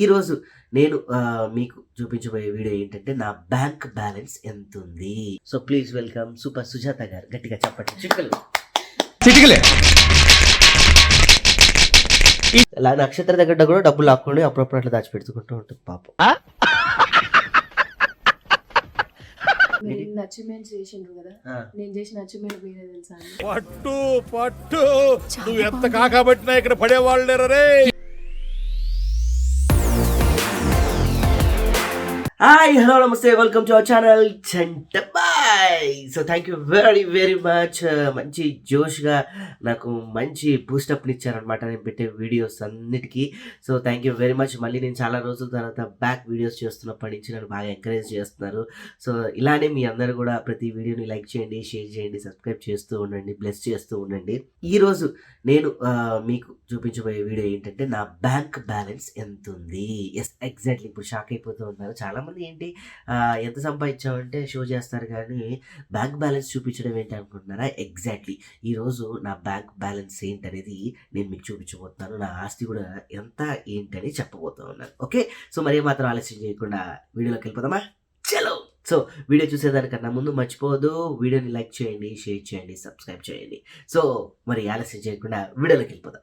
ఈరోజు నేను మీకు చూపించబోయే వీడియో ఏంటంటే నా బ్యాంక్ బ్యాలెన్స్ ఎంత ఉంది so please welcome super Sujatha garu. గట్టిగా చెప్పండి. చిక్కలు చిటికలే. ఇలా నక్షత్ర దగ్గర కూడా డబ్బులు లాక్కొని అప్పుడప్పుడు అట్లా దాచిపెట్టుకుంటూ ఉంటుంది పాపం. అచీవ్మెంట్స్ చేసిండ్రు కదా. నేను చేసిన అచీవ్మెంట్ మీరే తెలుసా పట్టు పట్టు. నువ్వు ఎంత కాకబట్టినా ఇక్కడ పడేవాళ్ళు లేరు రే హాయ్ హలో నమస్తే welcome to our channel hi so thank you very very much మంచి జోష్గా నాకు మంచి బూస్టప్ని ఇచ్చారనమాట నేను పెట్టే వీడియోస్ అన్నిటికీ. So thank you very much మళ్ళీ నేను చాలా రోజుల తర్వాత బ్యాక్ వీడియోస్ చేస్తున్నప్పటి నుంచి నన్ను బాగా ఎంకరేజ్ చేస్తున్నారు. సో ఇలానే మీ అందరూ కూడా ప్రతి వీడియోని లైక్ చేయండి షేర్ చేయండి సబ్స్క్రైబ్ చేస్తూ ఉండండి బ్లెస్ చేస్తూ ఉండండి. ఈరోజు నేను మీకు చూపించబోయే వీడియో ఏంటంటే నా బ్యాంక్ బ్యాలెన్స్ ఎంత ఉంది ఎస్ ఎగ్జాక్ట్లీ ఇప్పుడు షాక్ అయిపోతూ ఉన్నారు. చాలామంది ఏంటి ఎంత సంపాదించామంటే షో చేస్తారు కానీ బ్యాంక్ బ్యాలెన్స్ చూపించడం ఏంటి అనుకుంటున్నారా? ఎగ్జాక్ట్లీ. ఈరోజు నా బ్యాంక్ బ్యాలెన్స్ ఏంటనేది నేను మీకు చూపించబోతున్నాను. నా ఆస్తి కూడా ఎంత ఏంటని చెప్పబోతా ఉన్నాను. ఓకే? సో మరి మాత్రం ఆలస్యం చేయకుండా వీడియోలోకి వెళ్ళిపోదామా? చలో! సో వీడియో చూసేదానికన్నా ముందు మర్చిపోవద్దు. వీడియోని లైక్ చేయండి షేర్ చేయండి సబ్స్క్రైబ్ చేయండి. సో మరి ఆలస్యం చేయకుండా వీడియోలోకి వెళ్ళిపోదాం.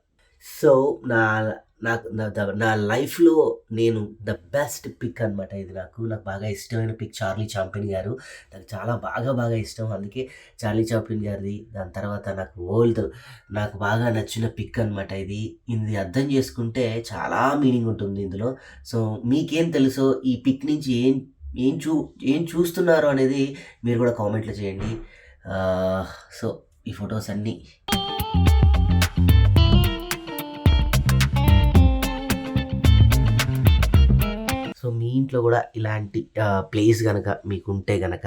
సో నా నాకు నా ద- నా లైఫ్లో నేను ద బెస్ట్ పిక్ అనమాట ఇది నాకు. నాకు బాగా ఇష్టమైన పిక్ చార్లీ చాంపియన్ గారు. నాకు చాలా బాగా బాగా ఇష్టం. అందుకే చార్లీ చాంపియన్ గారిది. దాని తర్వాత నాకు ఓల్డ్ నాకు బాగా నచ్చిన పిక్ అనమాట ఇది. ఇది అర్థం చేసుకుంటే చాలా మీనింగ్ ఉంటుంది ఇందులో. సో మీకేం తెలుసో ఈ పిక్ నుంచి ఏం ఏం చూ ఏం చూస్తున్నారు అనేది మీరు కూడా కామెంట్లో చేయండి. సో ఈ ఫొటోస్ అన్నీ. ఇంట్లో కూడా ఇలాంటి ప్లేస్ కనుక మీకు ఉంటే కనుక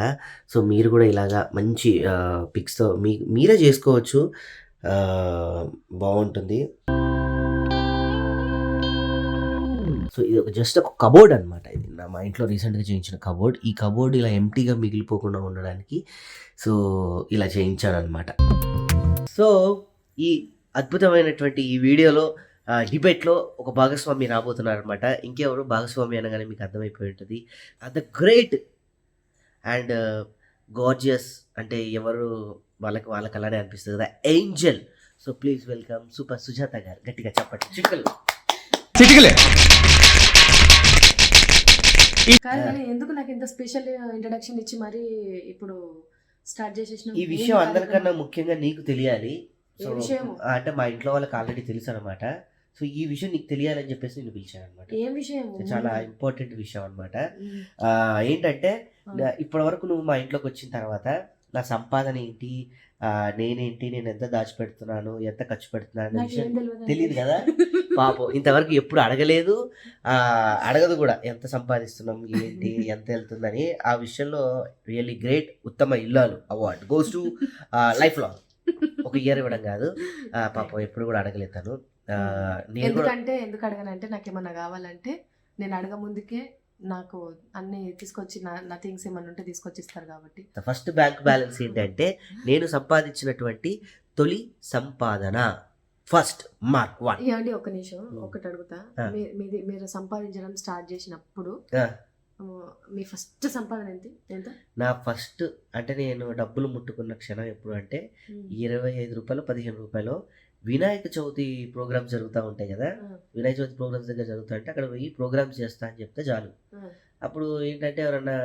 సో మీరు కూడా ఇలాగా మంచి పిక్స్తో మీ మీరే చేసుకోవచ్చు. బాగుంటుంది. సో ఇది ఒక జస్ట్ ఒక కబోర్డ్ అనమాట ఇది. నా మా ఇంట్లో రీసెంట్గా చేయించిన కబోర్డ్ ఈ కబోర్డ్ ఇలా ఎంటీగా మిగిలిపోకుండా ఉండడానికి సో ఇలా చేయించాను అనమాట సో ఈ అద్భుతమైనటువంటి ఈ వీడియోలో డిబేట్లో ఒక భాగస్వామి రాబోతున్నారు అనమాట ఇంకెవరు? భాగస్వామి అనగానే మీకు అర్థమైపోయి ఉంటుంది. ద గ్రేట్ అండ్ గార్జియస్ అంటే ఎవరు? వాళ్ళకి వాళ్ళకి అలానే అనిపిస్తుంది కదా? Angel. So please welcome super Sujatha garu. గట్టిగా చెప్పండి. చిక్కలు చిటికలే. కానీ ఎందుకు నాకు ఇంత స్పెషల్ ఇంట్రడక్షన్ ఇచ్చి మరి ఇప్పుడు స్టార్ట్ చేసేసిన ఈ విషయం అందరికన్నా ముఖ్యంగా నీకు తెలియాలి. సో అంటే మా ఇంట్లో వాళ్ళకి ఆల్రెడీ తెలుసు అనమాట సో ఈ విషయం నీకు తెలియాలని చెప్పేసి నేను పిలిచాను అనమాట ఏం విషయం? చాలా ఇంపార్టెంట్ విషయం అనమాట. ఏంటంటే ఇప్పటి వరకు నువ్వు మా ఇంట్లోకి వచ్చిన తర్వాత నా సంపాదన ఏంటి? నేనేంటి? నేను ఎంత దాచిపెడుతున్నాను? ఎంత ఖర్చు పెడుతున్నాను అనే విషయం తెలియదు కదా. పాపం ఇంతవరకు ఎప్పుడు అడగలేదు. అడగదు కూడా. ఎంత సంపాదిస్తున్నాం? ఏంటి? ఎంత వెళ్తుందని. ఆ విషయంలో రియల్లీ గ్రేట్ ఉత్తమ ఇల్లాలు award. Goes to life long ఒక ఇయర్ ఇవ్వడం కాదు. పాపం ఎప్పుడు కూడా అడగలేదు తను. ఎందుకంటే ఎందుకు అడగనంటే నాకు ఏమన్నా కావాలంటే నేను అడగ ముందుకే నాకు అన్ని తీసుకొచ్చి నా నా థింగ్స్ ఏమన్నా ఉంటే తీసుకొచ్చి ఇస్తారు కాబట్టి ఫస్ట్ బ్యాంక్ బ్యాలెన్స్ ఏంటంటే నేను సంపాదించినటువంటి తొలి సంపాదన. First mark one. ఏమండి ఒక నిమిషం ఒకటి అడుగుతా. మీది మీరు సంపాదించడం స్టార్ట్ చేసినప్పుడు మీ ఫస్ట్ సంపాదన ఎంత ఎంత? నా ఫస్ట్ అంటే నేను డబ్బులు ముట్టుకున్న క్షణం ఎప్పుడు అంటే ఇరవై ఐదు రూపాయలు పదిహేను రూపాయలు వినాయక చవితి ప్రోగ్రామ్స్ జరుగుతూ ఉంటాయి కదా? వినాయక చవితి ప్రోగ్రామ్స్ దగ్గర జరుగుతుంటే అక్కడ పోయి ప్రోగ్రామ్స్ చేస్తా అని చెప్తే చాలు. అప్పుడు ఏంటంటే ఎవరన్నా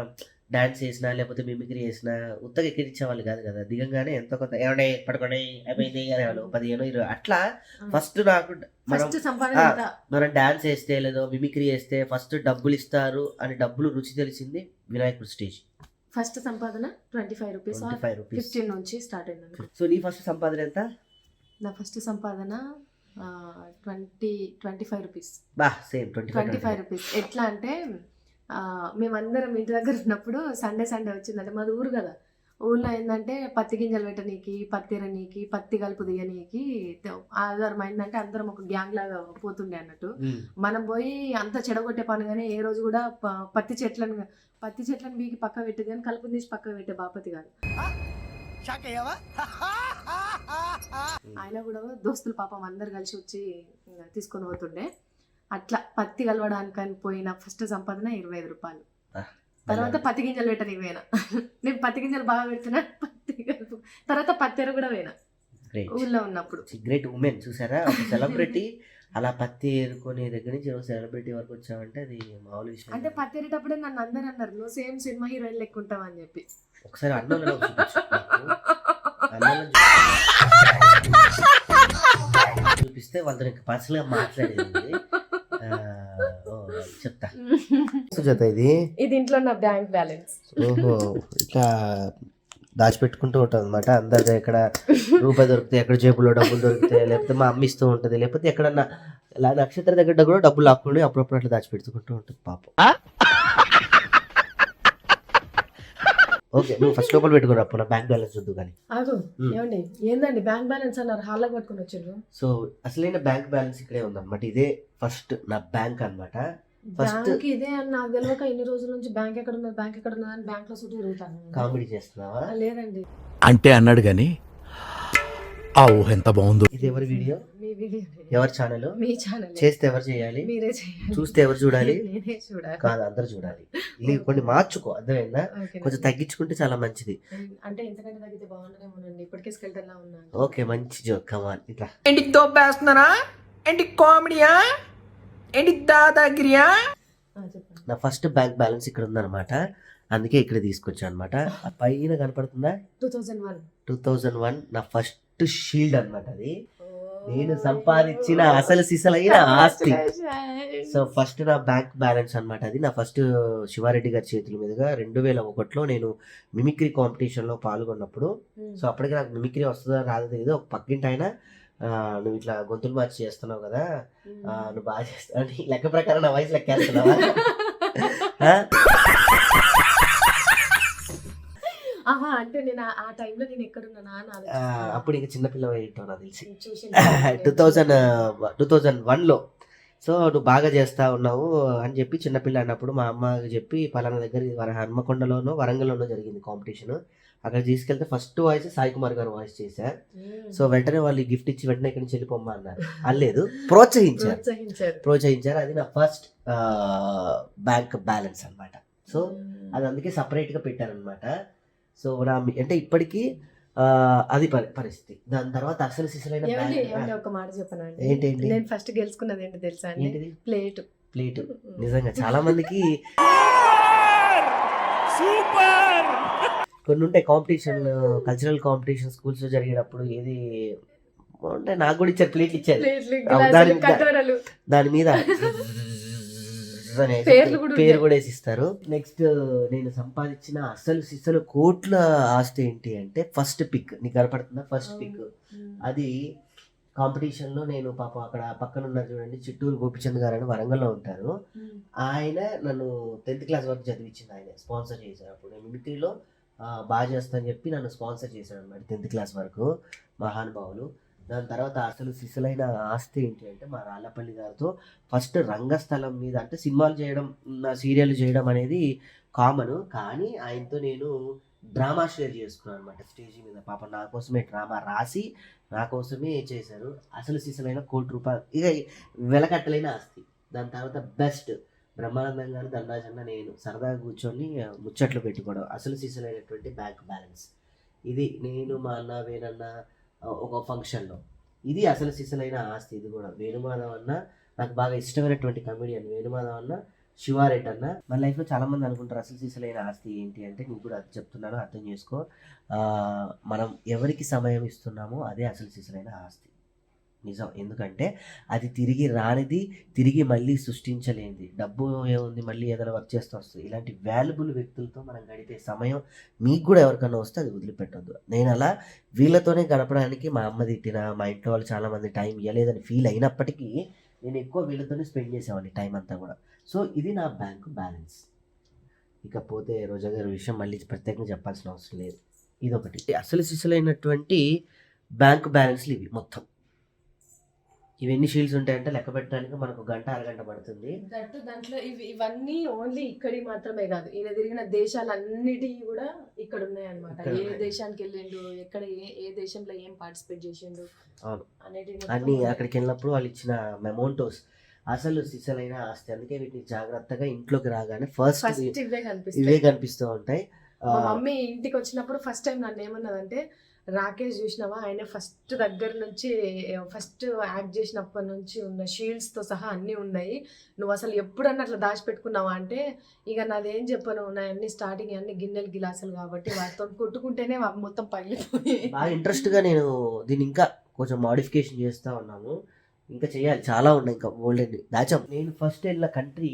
డాన్స్ చేసినా లేకపోతే మిమిక్రీ చేసినా ఉత్తగా ఎక్కిరించేవాళ్ళు కాదు కదా. దిగంగానే ఎంతో కొంత ఏమంటే పడుకోండి అయిపోయింది అనేవాళ్ళు పదిహేను ఇరవై అట్లా ఫస్ట్ నాకు మనం మనం డాన్స్ వేస్తే లేదో మిమిక్రీ చేస్తే ఫస్ట్ డబ్బులు ఇస్తారు అని డబ్బులు రుచి తెలిసింది వినాయకుడు స్టేజ్. ఫస్ట్ సంపాదన twenty five rupees twenty five rupees. Fifteen నుంచి స్టార్ట్ అయిందండి సో నీ ఫస్ట్ సంపాదన ఎంత? నా ఫస్ట్ సంపాదన ట్వంటీ ట్వంటీ ఫైవ్ రూపీస్. బా same twenty twenty five rupees. ఎట్లా అంటే మేమందరం ఇంటి దగ్గర ఉన్నప్పుడు సండే సండే వచ్చిందంటే మాది ఊరు కదా. ఊళ్ళో ఏంటంటే పత్తి గింజలు పెట్టనీకి పత్తి ఎరనీకి పత్తి కలుపు తీయనీకి ఆధారం అయిందంటే అందరం ఒక గ్యాంగ్ లాగా పోతుండే అన్నట్టు. మనం పోయి అంత చెడగొట్టే పని కానీ ఏ రోజు కూడా పత్తి చెట్లను పత్తి చెట్లను బీకి పక్క పెట్టి కానీ కలుపు తీసి పక్క పెట్టే బాపతి కాదు. ఆయన కూడా దోస్తులు పాపం అందరు కలిసి వచ్చి తీసుకొని పోతుండే. అట్లా పత్తి కలవడానికి పోయిన ఫస్ట్ సంపాదన ఇరవై ఐదు రూపాయలు. తర్వాత పత్తి గింజలు పెట్టడానికి పోయినా. నేను పత్తి గింజలు బాగా పెడుతున్నా పత్తి కలుపు. తర్వాత పత్తెర కూడా గ్రేట్ ఊళ్ళో ఉన్నప్పుడు. గ్రేట్ ఉమెన్ చూసారా? ఒక సెలబ్రిటీ అలా పత్తి ఏరుకునే దగ్గర నుంచి సెలబ్రిటీ వరకు వచ్చావంటే అది మామూలు విషయం అంటే పత్తేరేటప్పుడే నన్ను అందరు అన్నారు నువ్వు సేమ్ సినిమా హీరోయిన్ లెక్క ఉంటావు అని చెప్పి. ఒకసారి చూపించు. చూపిస్తే వాళ్ళతో పర్సనల్గా మాట్లాడేది. చెప్తా. సుజాత ఇది? ఇది ఇంట్లో నా బ్యాంక్ బ్యాలెన్స్. ఓహో ఇట్లా దాచిపెట్టుకుంటూ ఉంటాం అనమాట అందరి ఎక్కడ రూపాయి దొరికితే ఎక్కడ జేబులో డబ్బులు దొరికితే లేకపోతే మా అమ్మ ఇస్తూ ఉంటుంది లేకపోతే ఎక్కడన్నా ఇలా నక్షత్ర దగ్గర కూడా డబ్బులు లాక్కుండి అప్పుడప్పుడు అట్లా దాచిపెట్టుకుంటూ ఉంటుంది పాపం. ఓకే నువ్వు ఫస్ట్ లోపల పెట్టుకుని అప్పుడు నా బ్యాంక్ బ్యాలెన్స్ వద్దు కానీ. ఆగు. ఏమండి? ఏందండి? బ్యాంక్ బ్యాలెన్స్ అన్నారు హాల్లో పట్టుకొని వచ్చారు సో అసలైన బ్యాంక్ బ్యాలెన్స్ ఇక్కడే ఉందన్నమాట. ఇదే ఫస్ట్ నా బ్యాంక్ అన్నమాట. First- బ్యాంక్ ఇదే అని నాకు తెలియక ఇన్ని రోజుల నుంచి బ్యాంక్ ఎక్కడ ఉన్నది బ్యాంక్ ఎక్కడ ఉన్నది అని బ్యాంక్లో చుట్టూ తిరుగుతాను. కామెడీ చేస్తున్నావా? లేదండి. అంటే అన్నాడు గాని ఆ ఊహ ఎంత బాగుందో. ఇది ఎవరి వీడియో? మీ వీడియో ఎవరి ఛానల్? మీ ఛానల్. చేస్తే ఎవరు చేయాలి? మీరే చేయాలి. చూస్తే ఎవరు చూడాలి? నేనే చూడాలి. కాదు అందరు చూడాలి. ఇది కొన్ని మార్చుకో అర్థమైందా? కొంచెం తగ్గించుకుంటే చాలా మంచిది. అంటే ఎంతకంటే తగ్గితే బాగుండదేమోనండి ఇప్పటికే స్కెల్టన్ లా ఉన్నాను. ఓకే మంచి జోక్. కమాన్ ఇట్లా. ఏంటి దోపేస్తున్నారా ఏంటి కామెడీయా? ఏంటి దాదాగిరియా నా ఫస్ట్ బ్యాంక్ బ్యాలెన్స్ ఇక్కడ ఉందన్నమాట. అందుకే ఇక్కడ తీసుకొచ్చాను అనమాట పైన కనపడుతుందా? Two thousand one. Two thousand one నా ఫస్ట్ షీల్డ్ అన్నమాట అది. నేను సంపాదించిన అసలు సిసలైన ఆస్తి. సో ఫస్ట్ నా బ్యాంక్ బ్యాలెన్స్ అన్నమాట అది. నా ఫస్ట్ శివారెడ్డి గారి చేతుల మీదుగా రెండు వేల ఒకటిలో నేను మిమిక్రీ కాంపిటీషన్లో పాల్గొన్నప్పుడు. సో అప్పటికి నాకు మిమిక్రీ వస్తుందో రాదో తెలియదు ఒక పక్కింటి ఆయన నువ్వు ఇట్లా గొంతులు మార్చి చేస్తున్నావు కదా నువ్వు బాగా చేస్తావు అని లెక్క ప్రకారం నా వయసు లెక్కేస్తున్నావా? ఆహా అంటే నేను ఆ- ఆ టైంలో నేను ఎక్కడున్నానా అని ఆ, ఆలోచిస్తున్నాను. అప్పుడు ఇంకా చిన్నపిల్ల ఏంటో నాకు తెలిసి. టూ థౌజండ్ టూ థౌజండ్ వన్లో సో నువ్వు బాగా చేస్తా ఉన్నావు అని చెప్పి చిన్నపిల్ల అన్నప్పుడు మా అమ్మకి చెప్పి పలానా దగ్గర హన్మకొండలోనో వరంగల్లోనో జరిగింది కాంపిటీషన్ అక్కడ తీసుకెళ్తే ఫస్ట్ వాయిస్ సాయి కుమార్ గారు వాయిస్ చేశారు. సో వెంటనే వాళ్ళు గిఫ్ట్ ఇచ్చి వెంటనే ఇక్కడి నుంచి వెళ్ళిపోమ్మా అన్నారు. అనలేదు ప్రోత్సహించారు. ప్రోత్సహించారు. ప్రోత్సహించారు. అది నా ఫస్ట్ బ్యాంక్ బ్యాలెన్స్ అన్నమాట. సో. అది అందుకే సపరేట్గా పెట్టారనమాట సో నా అంటే ఇప్పటికీ ఆ, అది పరి- పరిస్థితి. దాని తర్వాత అసలు సిసలైన ఒక మాట చెప్పనండి ఏంటండి నేను ఫస్ట్ గెలుచుకున్నది ఏంటి తెలుసా అండి? ఏంటిది? ప్లేట్. ప్లేట్. నిజంగా చాలా మందికి కొన్ని ఉంటాయి కాంపిటీషన్ కల్చరల్ కాంపిటీషన్ స్కూల్స్లో జరిగేటప్పుడు ఏది అంటే నాకు కూడా ఇచ్చారు ప్లేట్లు ఇచ్చారు. దాని- దాని మీద పేరు. కూడా వేసి ఇస్తారు నెక్స్ట్ నేను సంపాదించిన అసలు సిసలు కోట్ల ఆస్తి ఏంటి అంటే ఫస్ట్ పిక్ నీకు కనపడుతుందా? First pic. అది కాంపిటీషన్లో నేను పాపం అక్కడ పక్కన ఉన్నారు చూడండి చిట్టూరు గోపిచంద్ గారు అని వరంగల్లో ఉంటారు. ఆయన నన్ను టెన్త్ క్లాస్ వరకు చదివించింది ఆయన స్పాన్సర్ చేశారు అప్పుడు. మిమిక్రీలో బాగా చేస్తా అని చెప్పి నన్ను స్పాన్సర్ చేశాడు అనమాట టెన్త్ క్లాస్ వరకు మహానుభావులు. దాని తర్వాత అసలు సిసలైన ఆస్తి ఏంటి అంటే మా రాళ్ళపల్లి గారితో ఫస్ట్ రంగస్థలం మీద అంటే సినిమాలు చేయడం నా సీరియల్ చేయడం అనేది కామన్. కానీ ఆయనతో నేను డ్రామా షేర్ చేసుకున్నాను అనమాట స్టేజ్ మీద. పాప నా కోసమే డ్రామా రాసి నా కోసమే చేశారు. అసలు సిసలైన కోటి రూపాయలు ఇక వెలకట్టలేని ఆస్తి. దాని తర్వాత బెస్ట్ బ్రహ్మానందం గారు దండాజన్న నేను సరదాగా కూర్చొని ముచ్చట్లు పెట్టుకోవడం. అసలు సిసలైనటువంటి బ్యాంక్ బ్యాలెన్స్. ఇది నేను మా అన్న వేరన్న ఒక ఫంక్షన్లో. ఇది అసలు సిసలైన ఆస్తి. ఇది కూడా వేణుమాధవ్ అన్న నాకు బాగా ఇష్టమైనటువంటి కమెడియన్ వేణుమాధవ్ అన్న శివారెడ్డి అన్న. మన లైఫ్లో చాలామంది అనుకుంటారు అసలు సిసలైన ఆస్తి ఏంటి అంటే నీకు కూడా అది చెప్తున్నాను అర్థం చేసుకో. మనం ఎవరికి సమయం ఇస్తున్నామో అదే అసలు సిసలైన ఆస్తి. నిజం. ఎందుకంటే అది తిరిగి రానిది తిరిగి మళ్ళీ సృష్టించలేనిది. డబ్బు ఏముంది మళ్ళీ ఏదైనా వర్క్ చేస్తూ వస్తుంది. ఇలాంటి వాల్యుబుల్ వ్యక్తులతో మనం గడిపే సమయం మీకు కూడా ఎవరికైనా వస్తే అది వదిలిపెట్టొద్దు. నేను అలా వీళ్ళతోనే గడపడానికి మా అమ్మ తిట్టిన మా ఇంట్లో వాళ్ళు చాలామంది టైం ఇవ్వలేదని ఫీల్ అయినప్పటికీ నేను ఎక్కువ వీళ్ళతోనే స్పెండ్ చేసేవాడిని టైం అంతా కూడా. సో ఇది నా బ్యాంకు బ్యాలెన్స్. ఇకపోతే రోజా గారి విషయం మళ్ళీ ప్రత్యేకంగా చెప్పాల్సిన అవసరం లేదు. ఇదొకటి. అసలు సిసలైనటువంటి బ్యాంక్ బ్యాలెన్స్లు ఇవి మొత్తం. ఇవి ఎన్ని షీల్డ్స్ ఉంటాయంటే లెక్క పెట్టడానికి మనకు గంట అరగంట పడుతుంది. దట్టు దాంట్లో ఇవి ఇవన్నీ ఓన్లీ ఇక్కడి మాత్రమే కాదు. ఈయన తిరిగిన దేశాలన్నిటి కూడా ఇక్కడ ఉన్నాయి అనమాట ఏ. దేశానికి వెళ్ళిండు ఎక్కడ ఏ ఏ దేశంలో ఏం పార్టిసిపేట్ చేసిండు అవును. అనేది అన్ని అక్కడికి వెళ్ళినప్పుడు వాళ్ళు ఇచ్చిన మెమోంటోస్ అసలు సిసలైన ఆస్తి. అందుకే వీటిని జాగ్రత్తగా ఇంట్లోకి రాగానే ఫస్ట్ ఫస్ట్ ఇవే కనిపిస్తూ ఉంటాయి. మమ్మీ ఇంటికి వచ్చినప్పుడు ఫస్ట్ టైం నన్ను ఏమన్నదంటే రాకేష్ చూసినావా? ఆయన ఫస్ట్ దగ్గర నుంచి ఫస్ట్ యాక్ట్ చేసినప్పటి నుంచి ఉన్న షీల్డ్స్తో సహా అన్నీ ఉన్నాయి. నువ్వు అసలు ఎప్పుడన్నా అట్లా దాచిపెట్టుకున్నావా అంటే ఇక నాదేం చెప్పను. నా అన్ని స్టార్టింగ్ అన్ని గిన్నెలు గిలాసులు కాబట్టి వాటితో కొట్టుకుంటేనే మొత్తం పగిలిపోయి. బాగా ఇంట్రెస్ట్గా నేను దీన్ని ఇంకా కొంచెం మాడిఫికేషన్ చేస్తా ఉన్నాము. ఇంకా చేయాలి. చాలా ఉన్నాయి ఇంకా ఓల్డ్ దాచాం. నేను ఫస్ట్ వెళ్ళిన country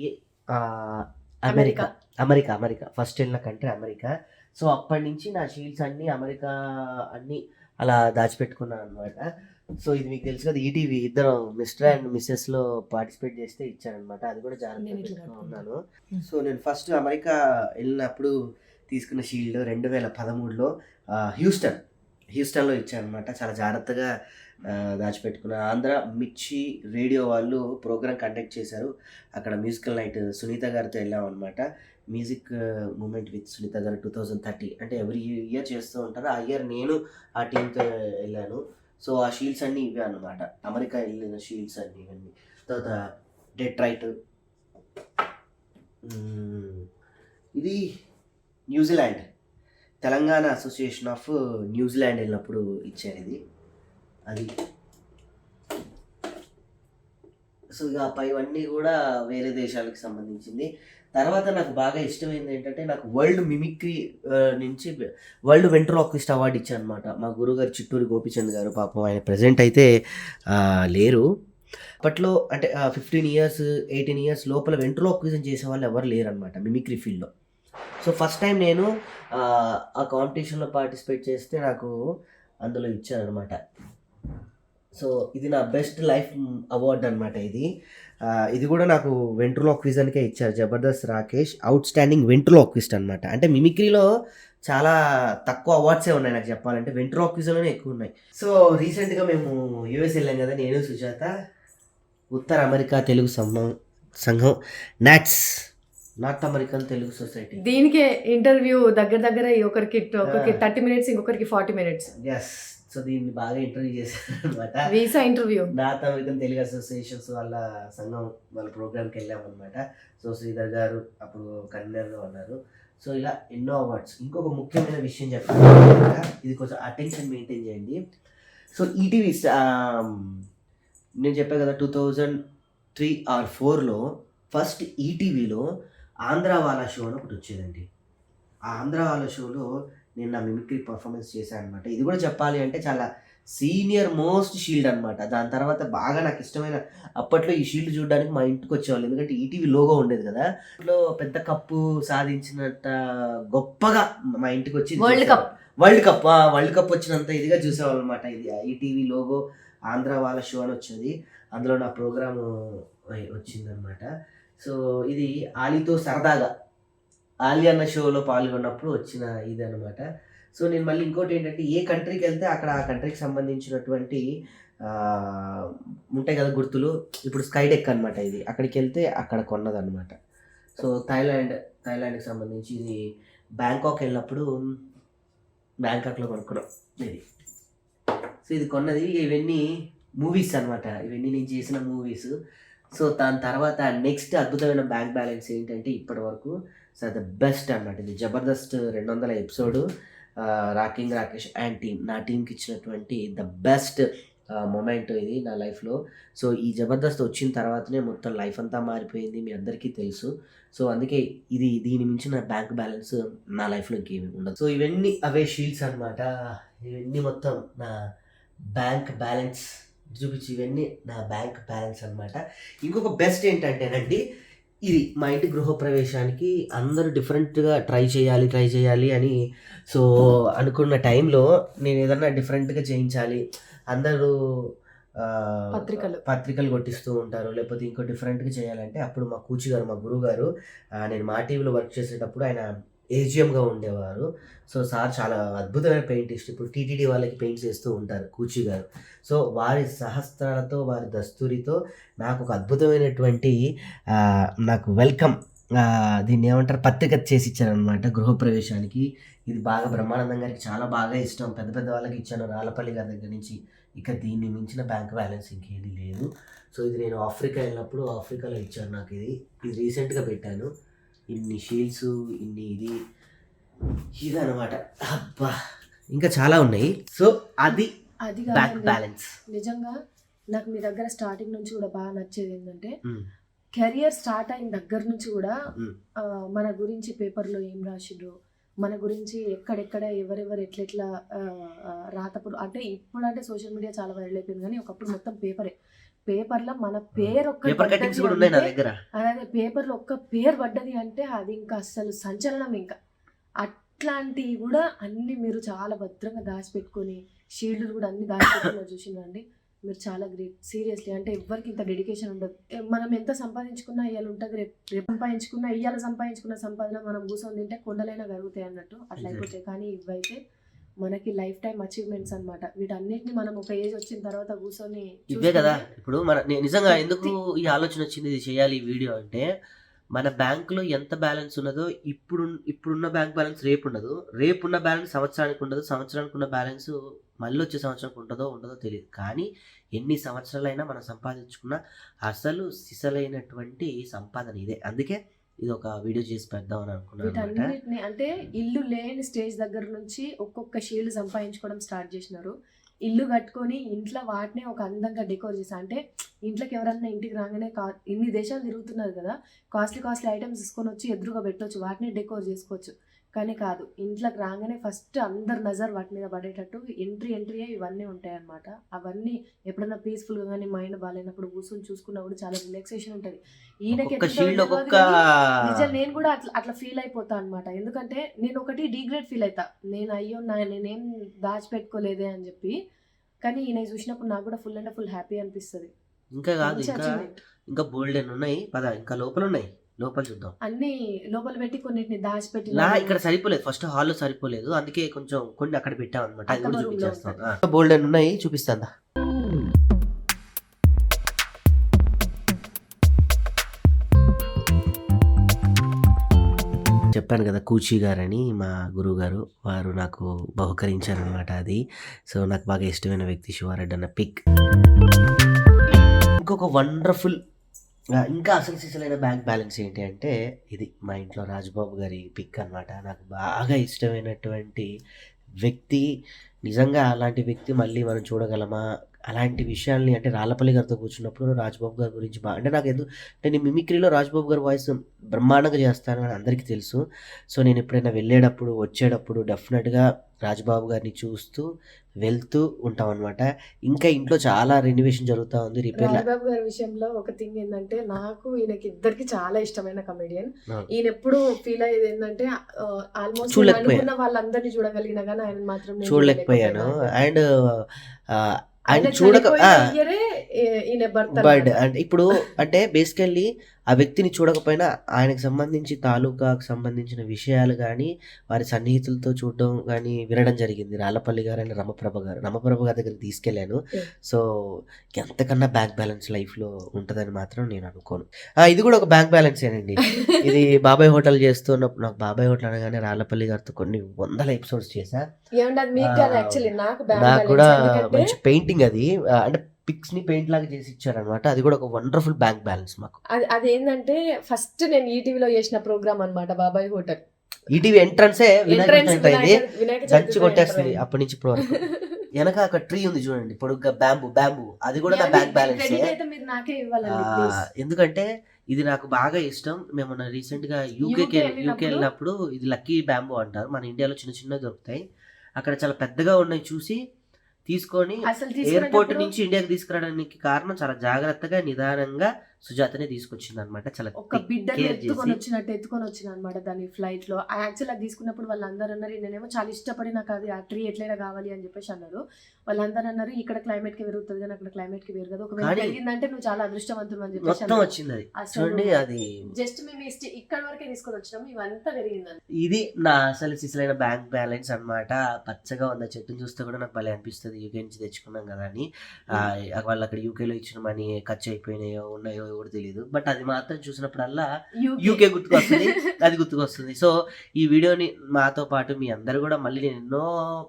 America. America. America first వెళ్ళిన కంట్రీ అమెరికా. సో అప్పటి నుంచి నా షీల్డ్స్ అన్ని అమెరికా అన్ని అలా దాచిపెట్టుకున్నాను అనమాట సో ఇది మీకు తెలుసు కదా ఈటీవీ ఇద్దరు మిస్టర్ అండ్ మిస్సెస్లో పార్టిసిపేట్ చేస్తే ఇచ్చారనమాట అది కూడా జాగ్రత్తగా. ఉన్నాను సో నేను ఫస్ట్ అమెరికా వెళ్ళినప్పుడు తీసుకున్న షీల్డ్ రెండు వేల పదమూడులో హ్యూస్టన్. హ్యూస్టన్లో ఇచ్చాను అనమాట చాలా జాగ్రత్తగా దాచిపెట్టుకున్న ఆంధ్ర మిర్చి రేడియో వాళ్ళు ప్రోగ్రామ్ కండక్ట్ చేశారు. అక్కడ మ్యూజికల్ నైట్ సునీత గారితో వెళ్ళాం అనమాట music moment with Sunitha garu two thousand thirty. అంటే ఎవ్రీ ఇయర్ చేస్తూ ఉంటారు. ఆ ఇయర్ నేను ఆ టీంతో వెళ్ళాను. సో ఆ షీల్డ్స్ అన్నీ ఇవే అనమాట అమెరికా వెళ్ళిన షీల్డ్స్ అన్నీ ఇవన్నీ. తర్వాత డెట్రైట్ ఇది New Zealand. Telangana association of New Zealand వెళ్ళినప్పుడు ఇచ్చారు ఇది. అది. సో ఇక పైవన్నీ కూడా వేరే దేశాలకు సంబంధించింది. తర్వాత నాకు బాగా ఇష్టమైంది ఏంటంటే నాకు వరల్డ్ మిమిక్రీ నుంచి వరల్డ్ వెంట్రోక్విస్ట్ అవార్డు ఇచ్చాను అనమాట మా గురుగారు చిట్టూరి గోపిచంద్ గారు పాపం ఆయన ప్రజెంట్ అయితే లేరు. అప్పట్లో అంటే ఫిఫ్టీన్ ఇయర్స్ ఎయిటీన్ ఇయర్స్ లోపల వెంట్రోక్విజన్ చేసే వాళ్ళు ఎవరు లేరు అనమాట మిమిక్రీ ఫీల్డ్లో. సో ఫస్ట్ టైం నేను ఆ, కాంపిటీషన్లో పార్టిసిపేట్ చేస్తే నాకు అందులో ఇచ్చారనమాట సో ఇది నా బెస్ట్ లైఫ్ అవార్డ్ అనమాట ఇది. ఇది కూడా నాకు వెంట్రులాక్విజన్కే ఇచ్చారు Jabardasth Rakesh. Outstanding ventriloquist అనమాట అంటే మిమిక్రీలో చాలా తక్కువ అవార్డ్సే ఉన్నాయి నాకు చెప్పాలంటే. వెంట్రులాక్విజన్లోనే ఎక్కువ ఉన్నాయి. సో రీసెంట్గా మేము యూఎస్ వెళ్ళాం కదా నేను సుజాత ఉత్తర అమెరికా తెలుగు సంఘం సంఘం. NATS North American Telugu society. దీనికే ఇంటర్వ్యూ దగ్గర దగ్గర ఒకరికి ఒకరికి. థర్టీ మినిట్స్ ఇంకొకరికి ఫార్టీ మినిట్స్. ఎస్ సో దీన్ని బాగా ఇంటర్వ్యూ చేశారు అనమాట visa interview. North American Telugu associations వాళ్ళ సంఘం వాళ్ళ ప్రోగ్రామ్కి వెళ్ళామన్నమాట. సో శ్రీధర్ గారు అప్పుడు కన్వీనర్గా ఉన్నారు. సో ఇలా ఎన్నో అవార్డ్స్. ఇంకొక ముఖ్యమైన విషయం చెప్పాలి ఇది కొంచెం అటెన్షన్ మెయింటైన్ చేయండి. సో ఈటీవీ నేను చెప్పా కదా టూ థౌజండ్ త్రీ ఆర్ ఫోర్లో ఫస్ట్ ఈటీవీలో ఆంధ్ర వాళ్ళ షో అని ఒకటి వచ్చేదండి. ఆ ఆంధ్ర వాళ్ళ షోలో నేను నా మిమిక్రీ పర్ఫార్మెన్స్ చేశాను అనమాట ఇది కూడా చెప్పాలి అంటే చాలా సీనియర్ మోస్ట్ షీల్డ్ అనమాట దాని తర్వాత బాగా నాకు ఇష్టమైన అప్పట్లో ఈ షీల్డ్ చూడడానికి మా ఇంటికి వచ్చేవాళ్ళు. ఎందుకంటే ఈటీవీ లోగో ఉండేది కదా. అప్పట్లో పెద్ద కప్పు సాధించినంత గొప్పగా మా ఇంటికి వచ్చి world cup world cup world cup వచ్చినంత ఇదిగా చూసేవాళ్ళు అనమాట ఇది ఈటీవీ లోగో ఆంధ్ర వాళ్ళ షో అని వచ్చింది. అందులో నా ప్రోగ్రామ్ వచ్చిందనమాట సో ఇది ఆలీతో సరదాగా ఆలీ అన్న షోలో పాల్గొన్నప్పుడు వచ్చిన ఇది అనమాట సో నేను మళ్ళీ ఇంకోటి ఏంటంటే ఏ కంట్రీకి వెళ్తే అక్కడ ఆ కంట్రీకి సంబంధించినటువంటి ఉంటాయి కదా గుర్తులు? ఇప్పుడు స్కై డెక్ అనమాట ఇది. అక్కడికి వెళ్తే అక్కడ కొన్నదన్నమాట. సో థాయిలాండ్ థాయిలాండ్కి సంబంధించి ఇది బ్యాంకాక్ వెళ్ళినప్పుడు బ్యాంకాక్లో కొనుక్కున్నాం ఇది. సో ఇది కొన్నది. ఇవన్నీ మూవీస్ అన్నమాట. ఇవన్నీ నేను చేసిన మూవీస్. సో దాని తర్వాత నెక్స్ట్ అద్భుతమైన బ్యాంక్ బ్యాలెన్స్ ఏంటంటే ఇప్పటి వరకు సో ద బెస్ట్ అన్నమాట ఇది. జబర్దస్త్ రెండు వందల episode rocking Rakesh and team నా టీంకి ఇచ్చినటువంటి ద బెస్ట్ మూమెంట్ ఇది నా లైఫ్లో సో ఈ జబర్దస్త్ వచ్చిన తర్వాతనే మొత్తం లైఫ్ అంతా మారిపోయింది మీ అందరికీ తెలుసు. సో అందుకే ఇది దీని మించిన బ్యాంక్ బ్యాలెన్స్ నా లైఫ్లో ఇంకేమి ఉండదు. సో ఇవన్నీ అవే షీల్డ్స్ అనమాట ఇవన్నీ మొత్తం నా బ్యాంక్ బ్యాలెన్స్ చూపించి ఇవన్నీ నా బ్యాంక్ బ్యాలెన్స్ అన్నమాట. ఇంకొక బెస్ట్ ఏంటంటేనండి ఇది మా ఇంటి గృహప్రవేశానికి అందరూ డిఫరెంట్గా ట్రై చేయాలి ట్రై చేయాలి అని. సో అనుకున్న టైంలో నేను ఏదన్నా డిఫరెంట్గా చేయించాలి. అందరూ పత్రికలు. పత్రికలు కొట్టిస్తూ ఉంటారు. లేకపోతే ఇంకో డిఫరెంట్గా చేయాలంటే అప్పుడు మా కూచి గారు మా గురువు గారు నేను మా టీవీలో వర్క్ చేసేటప్పుడు ఆయన ఏజిఎంగా ఉండేవారు. సో సార్ చాలా అద్భుతమైన పెయింటిస్ట్. ఇప్పుడు టీటీడీ వాళ్ళకి పెయింట్స్ వేస్తూ ఉంటారు కూచి గారు. సో వారి సహస్రాలతో వారి దస్తూరితో నాకు ఒక అద్భుతమైనటువంటి నాకు వెల్కమ్ దీన్ని ఏమంటారు పత్రిక చేసి ఇచ్చారనమాట గృహప్రవేశానికి. ఇది బాగా బ్రహ్మానందం గారికి చాలా బాగా ఇష్టం. పెద్ద పెద్ద వాళ్ళకి ఇచ్చాను. రాళ్ళపల్లి గారి దగ్గర నుంచి ఇక దీన్ని మించిన బ్యాంక్ బ్యాలెన్స్ ఇంకేది లేదు. సో ఇది నేను ఆఫ్రికా వెళ్ళినప్పుడు ఆఫ్రికాలో ఇచ్చాను నాకు ఇది. ఇది రీసెంట్గా పెట్టాను. ఇన్ని షీల్డ్స్ ఇన్ని ఇది ఇది అనమాట అబ్బా ఇంకా చాలా ఉన్నాయి. సో అది అది బ్యాక్ బ్యాలెన్స్ నిజంగా నాకు మీ దగ్గర స్టార్టింగ్ నుంచి కూడా బాగా నచ్చేది ఏంటంటే కెరియర్ స్టార్ట్ అయిన దగ్గర నుంచి కూడా. ఆ, మన గురించి పేపర్లో ఏం రాసిండ్రు మన గురించి ఎక్కడెక్కడ ఎవరెవరు ఎట్లెట్లా రాతప్పుడు అంటే ఇప్పుడు అంటే సోషల్ మీడియా చాలా వైరల్ అయిపోయింది కానీ ఒకప్పుడు మొత్తం పేపరే పేపర్లో మన పేరు ఒక్క పేపర్ కటింగ్స్ కూడా ఉన్నాయి నా దగ్గర. అలాగే పేపర్లో ఒక్క పేరు పడ్డది అంటే అది ఇంకా అస్సలు సంచలనం ఇంకా. అట్లాంటివి కూడా అన్ని మీరు చాలా భద్రంగా దాచిపెట్టుకొని షీల్డ్లు కూడా అన్ని దాచిపెట్టుకున్నారు చూసిందండి మీరు చాలా గ్రేట్. సీరియస్లీ అంటే ఎవరికి ఇంత డెడికేషన్ ఉండదు. మనం ఎంత సంపాదించుకున్నా ఇవాళ ఉంటుంది రేపు రేపు సంపాదించుకున్నా ఇవాళ సంపాదించుకున్న సంపాదన మనం కూర్చొని తింటే కొండలైనా కరుగుతాయి అన్నట్టు. అట్లా. అయిపోతాయి. కానీ ఇవైతే మనకి లైఫ్ టైం అచీవ్మెంట్స్ అనమాట వీటన్నిటిని మనం ఒక ఏజ్ వచ్చిన తర్వాత కూర్చొని ఇవే కదా. ఇప్పుడు మన నిజంగా ఎందుకు ఈ ఆలోచన వచ్చింది ఇది చేయాలి ఈ వీడియో అంటే మన బ్యాంకులో ఎంత బ్యాలెన్స్ ఉన్నదో ఇప్పుడు ఇప్పుడున్న బ్యాంక్ బ్యాలెన్స్ రేపు ఉండదు రేపు ఉన్న బ్యాలెన్స్ సంవత్సరానికి ఉండదు. సంవత్సరానికి ఉన్న బ్యాలెన్స్ మళ్ళీ వచ్చే సంవత్సరానికి ఉంటుందో ఉండదో తెలియదు. కానీ ఎన్ని సంవత్సరాలైనా మనం సంపాదించుకున్న అసలు సిసలైనటువంటి సంపాదన ఇదే. అందుకే ఇది ఒక వీడియో చేసి పెడదాం అనుకున్నాను అంటే ఇల్లు లేని స్టేజ్ దగ్గర నుంచి ఒక్కొక్క షీల్డ్ సంపాదించుకోవడం స్టార్ట్ చేసినారు. ఇల్లు కట్టుకొని ఇంట్లో వాటిని ఒక అందంగా డెకోర్ చేసి. అంటే ఇంట్లోకి ఎవరన్నా ఇంటికి రాగానే కా ఇన్ని దేశాలు తిరుగుతున్నారు కదా కాస్ట్లీ కాస్ట్లీ ఐటమ్స్ తీసుకొని వచ్చి ఎదురుగా పెట్టొచ్చు వాటిని డెకోర్ చేసుకోవచ్చు. కానీ కాదు. ఇంట్లోకి రాగానే ఫస్ట్ అందరు నజర్ వాటి మీద పడేటట్టు ఎంట్రీ ఎంట్రీ ఇవన్నీ ఉంటాయి అన్నమాట అవన్నీ ఎప్పుడైనా పీస్ఫుల్గా కానీ మైండ్ బాగాలేనప్పుడు కూర్చొని చూసుకున్నప్పుడు చాలా రిలాక్సేషన్ ఉంటుంది. ఈయనకి నిజం నేను కూడా అట్లా అట్లా ఫీల్ అయిపోతా అనమాట ఎందుకంటే నేను ఒకటి డిగ్రేడ్ ఫీల్ అవుతా నేను అయ్యో నా నేనేం దాచిపెట్టుకోలేదే అని చెప్పి. కానీ ఈయన చూసినప్పుడు నాకు కూడా ఫుల్ అంటే ఫుల్ హ్యాపీ అనిపిస్తుంది. ఇంకా కాదు ఇంకా. ఇంకా బోల్డెన్ ఉన్నాయి. పద ఇంకా లోపల ఉన్నాయి లోపల చూద్దాం. అన్ని లోపల పెట్టి కొన్నిటిని దాచిపెట్టి నా ఇక్కడ సరిపోలేదు. ఫస్ట్ హాల్లో సరిపోలేదు. అందుకే కొంచెం కొన్ని అక్కడ పెట్టాం అనమాట అది కూడా అక్కడ room లో చూపించేస్తాం బోల్డెన్ ఉన్నాయి. చూపిస్తాను చెప్పాను కదా కూచి గారని మా గురువు గారు వారు నాకు బహుకరించారనమాట అది. సో నాకు బాగా ఇష్టమైన వ్యక్తి శివారెడ్డి అన్న పిక్. ఇంకొక వండర్ఫుల్ ఇంకా అసలు సిసలైన బ్యాంక్ బ్యాలెన్స్ ఏంటి అంటే ఇది మా ఇంట్లో రాజబాబు గారి పిక్ అన్నమాట. నాకు బాగా ఇష్టమైనటువంటి వ్యక్తి నిజంగా అలాంటి వ్యక్తి మళ్ళీ మనం చూడగలమా? అలాంటి విషయాల్ని అంటే రాళ్ళపల్లి గారితో కూర్చున్నప్పుడు రాజ్బాబు గారి గురించి బాగా అంటే నాకు ఎందుకు అంటే నేను మిమిక్రీలో రాజ్బాబు గారి వాయిస్ బ్రహ్మాండంగా చేస్తాను అని అందరికీ తెలుసు. సో నేను ఎప్పుడైనా వెళ్ళేటప్పుడు వచ్చేటప్పుడు డెఫినెట్గా రాజ్బాబు గారిని చూస్తూ వెళ్తూ ఉంటాం అనమాట ఇంకా ఇంట్లో చాలా రెనోవేషన్ జరుగుతూ ఉంది రిపేర్ రాజబాబు గారి విషయంలో ఒక థింగ్ ఏంటంటే నాకు ఈయనకి ఇద్దరికి చాలా ఇష్టమైన కమెడియన్. ఈయన ఎప్పుడు ఫీల్ అయ్యేది ఏంటంటే ఆల్మోస్ట్ చూడలేకపోయాను. అనుకున్న వాళ్ళందరినీ చూడగలిగిన కానీ ఆయన మాత్రం చూడలేకపోయాను. అండ్ ఆయన ఆయన చూడక బట్ అంటే ఇప్పుడు అంటే బేసికల్లీ ఆ వ్యక్తిని చూడకపోయినా ఆయనకు సంబంధించి తాలూకాకు సంబంధించిన విషయాలు కానీ వారి సన్నిహితులతో చూడడం కానీ వినడం జరిగింది. రాళ్ళపల్లి గారు అండ్ రమప్రభ గారు. రమప్రభ గారి దగ్గరికి తీసుకెళ్ళాను. సో ఎంతకన్నా బ్యాంక్ బ్యాలెన్స్ లైఫ్లో ఉంటుందని మాత్రం నేను అనుకోను. ఇది కూడా ఒక బ్యాంక్ బ్యాలెన్స్ ఏనండి ఇది బాబాయ్ హోటల్ చేస్తున్నప్పుడు నాకు బాబాయ్ హోటల్ అనగానే రాళ్ళపల్లి గారితో కొన్ని వందల ఎపిసోడ్స్ చేశా. నాకు కూడా మంచి పెయింటింగ్ అది. అంటే పిక్స్ని పెయింట్ లాగా చేసి ఇచ్చారనమాట అది కూడా ఒక వండర్ఫుల్ బ్యాంక్ బ్యాలెన్స్ మాకు. అది అది ఏంటంటే ఫస్ట్ నేను ఈటీవీలో చేసిన ప్రోగ్రామ్ అన్నమాట బాబాయ్ హోటల్. ఈటీవీ ఎంట్రన్సే వినాయక చవితి అయింది. దంచి కొట్టేస్తుంది చవితి అప్పటి నుంచి ఇప్పుడు వరకు వెనక ఒక ట్రీ ఉంది చూడండి పొడుగ్గా బ్యాంబూ బ్యాంబూ. అది కూడా నా బ్యాంక్ బ్యాలెన్స్. ఎందుకంటే ఇది నాకు బాగా ఇష్టం. మేము రీసెంట్గా యూకేకి యూకే వెళ్ళినప్పుడు- వెళ్ళినప్పుడు ఇది లక్కీ బ్యాంబూ అంటారు. మన ఇండియాలో చిన్న చిన్న దొరుకుతాయి. అక్కడ చాలా పెద్దగా ఉన్నాయి చూసి తీసుకొని ఎయిర్పోర్ట్ నుంచి ఇండియాకి తీసుకురావడానికి కారణం చాలా జాగ్రత్తగా నిదానంగా సుజాతనే తీసుకొచ్చింది అనమాట చాలా ఒక బిడ్డని ఎత్తుకొని వచ్చినట్టు ఎత్తుకొని వచ్చిన అనమాట దాని ఫ్లైట్లో యాక్చువల్ అది తీసుకున్నప్పుడు వాళ్ళందరూ అన్నారు నేనేమో చాలా ఇష్టపడి నాకు అది ఆ ట్రీ ఎట్లయినా కావాలి అని చెప్పేసి అన్నారు. వాళ్ళందరూ అన్నారు ఇక్కడ క్లైమేట్కి పెరుగుతుంది కానీ అక్కడ క్లైమేట్కి పెరగదు. ఒకవేళ కానీ- పెరిగిందంటే నువ్వు చాలా అదృష్టవంతులు అని చెప్పేసి చూడండి అది. జస్ట్ మేము ఇక్కడ వరకే తీసుకొని వచ్చినాము ఇవంతా పెరిగిందని ఇది నా అసలు సిసలైన బ్యాంక్ బ్యాలెన్స్ అన్నమాట. పచ్చగా ఉన్న చెట్టుని చూస్తే కూడా నాకు భలే అనిపిస్తుంది. యూకే నుంచి తెచ్చుకున్నాం కదా అని. వాళ్ళు అక్కడ యూకేలో ఇచ్చిన మనీ ఖర్చు అయిపోయినాయో ఉన్నాయో కూడా తెలియదు బట్ అది మాత్రం చూసినప్పుడల్లా. యూకే. గుర్తుకొస్తుంది. అది గుర్తుకొస్తుంది. సో ఈ వీడియోని మాతో పాటు మీ అందరు కూడా మళ్ళీ నేను ఎన్నో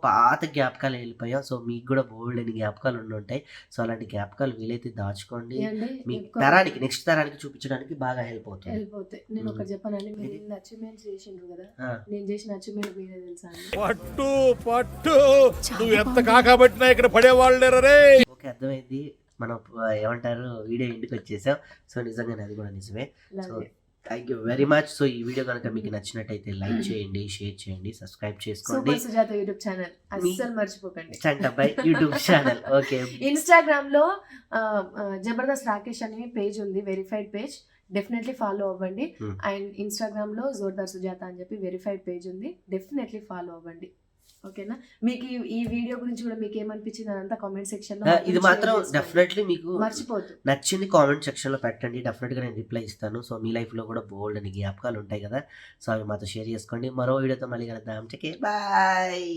పాత జ్ఞాపకాలు వెళ్ళిపోయాం. సో మీకు కూడా బోల్డ్ అని జ్ఞాపకాలు ఉండి ఉంటాయి. సో అలాంటి జ్ఞాపకాలు వీలైతే దాచుకోండి? మీ తరానికి నెక్స్ట్ తరానికి చూపించడానికి బాగా హెల్ప్ అవుతుంది. నేను. ఒకటి చెప్పానండి. మీరు చేసిండ్రు కదా. నేను చేసిన అచీవ్మెంట్ మీరే తెలుసా పట్టు పట్టు. నువ్వు ఎంత కాకబట్టినా ఇక్కడ పడేవాళ్ళు లేరా రే ఓకే అర్థమైంది. మనం ఏమంటారు వీడియో ఇంటికి వచ్చేసాం. సో నిజంగానే అది కూడా నిజమే. So. Thank you very much so ఈ వీడియో కనుక మీకు నచ్చినట్టయితే లైక్ చేయండి షేర్ చేయండి సబ్స్క్రైబ్ చేసుకోండి. Sujatha YouTube channel. అస్సలు మర్చిపోకండి. చంటపై యూట్యూబ్ ఛానల్. ఓకే. ఇన్స్టాగ్రామ్లో జబర్దస్త్ రాకేష్ అనే పేజ్ ఉంది వెరిఫైడ్ పేజ్ డెఫినెట్లీ ఫాలో అవ్వండి. Hmm. అండ్ ఇన్స్టాగ్రామ్లో జోర్దార్ సుజాత అని చెప్పి వెరిఫైడ్ పేజ్ ఉంది. డెఫినెట్లీ ఫాలో అవ్వండి. ఓకేనా? మీకు ఈ- వీడియో గురించి కూడా మీకు ఏమనిపించింది అదంతా కామెంట్ సెక్షన్లో ఇది మాత్రం డెఫినెట్లీ మీకు మర్చిపోద్దు. నచ్చింది కామెంట్ సెక్షన్లో పెట్టండి. డెఫినెట్గా నేను రిప్లై ఇస్తాను. సో మీ లైఫ్లో కూడా బోల్డ్ అని జ్ఞాపకాలు ఉంటాయి కదా. సో అవి మాతో షేర్ చేసుకోండి. మరో వీడియోతో మళ్ళీ కలుద్దాం. బాయ్